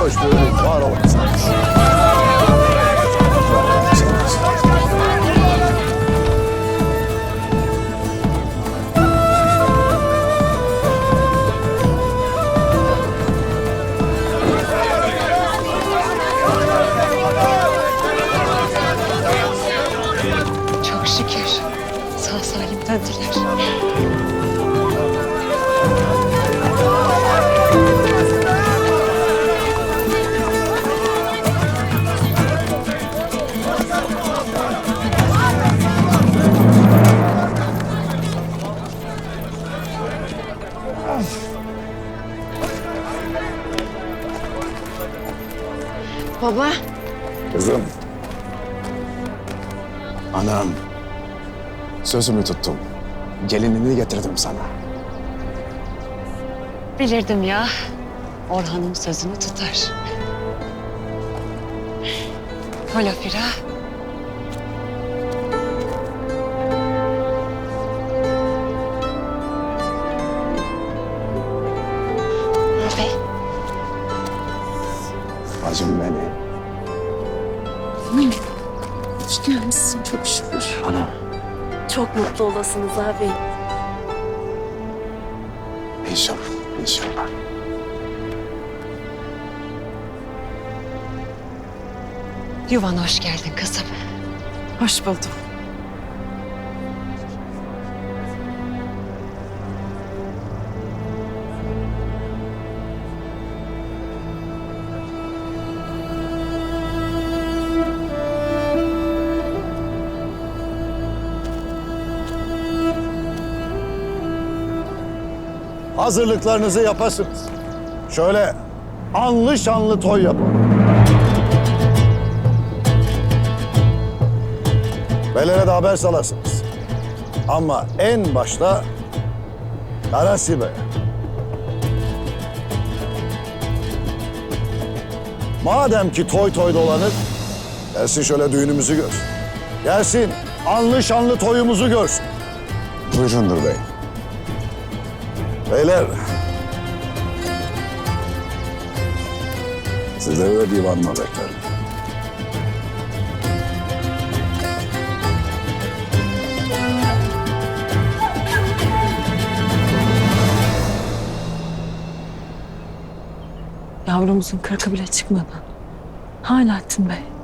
baş döneyim. Var olun. Çok şükür. Sağ salim döndüler. Baba. Kızım. Anam. Sözümü tuttum. Gelinini getirdim sana. Bilirdim ya. Orhan'ın sözünü tutar. Hola Fira. Bey, Bacım benim. Hoş gelmişsin çok şükür. Anam. Çok mutlu olasınız abi. İnşallah. İnşallah. yuvana hoş geldin kızım. Hoş buldum. Hazırlıklarınızı yapasınız. Şöyle anlı şanlı toy yapın. Belere de haber salasınız. Ama en başta Karasi. Madem ki toy toy dolanır, gelsin şöyle düğünümüzü görsün. Gelsin anlı şanlı toyumuzu görsün. Buyurundur bey. Beyler. Sizleri de divanıma beklerim. Yavrumuzun kırkı bile çıkmadı. Hala Bey.